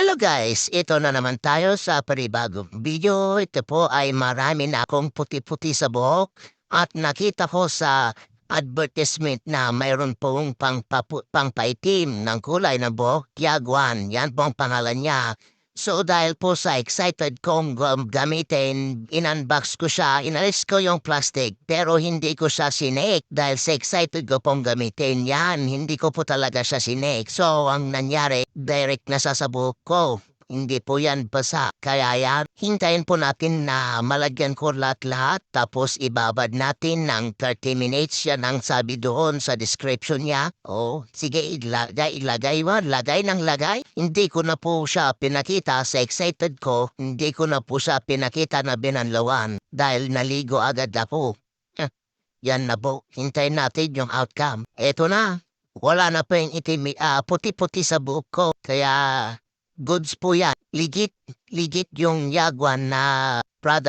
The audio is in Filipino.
Hello guys, ito na naman tayo sa panibagong video. Ito po ay marami na akong puti-puti sa buhok at nakita ko sa advertisement na mayroon pong pang pangpaitim ng kulay ng buhok. Yaguan, yan po ang pangalan niya. So dahil po sa excited kong gam- gamitin, in-unbox ko siya, inalis ko yung plastic pero hindi ko siya sinake dahil sa excited ko pong gamitin yan. Hindi ko po talaga siya sinake. So ang nangyari, direct na sa sabuk ko. Hindi po yan basa. Kaya yan, hintayin po natin na malagyan ko lahat-lahat tapos ibabad natin ng 30 minutes yan ang sabi doon sa description niya. Oh, sige ilagay, ilagay mo, lagay ng lagay. Hindi ko na po siya pinakita sa excited ko. Hindi ko na po siya pinakita na binanlawan dahil naligo agad ako. Eh, yan na po, hintayin natin yung outcome. Eto na, wala na pa yung itim, ah, puti-puti sa buhok ko. Kaya goods po yan. Legit, legit yung Yaguan na product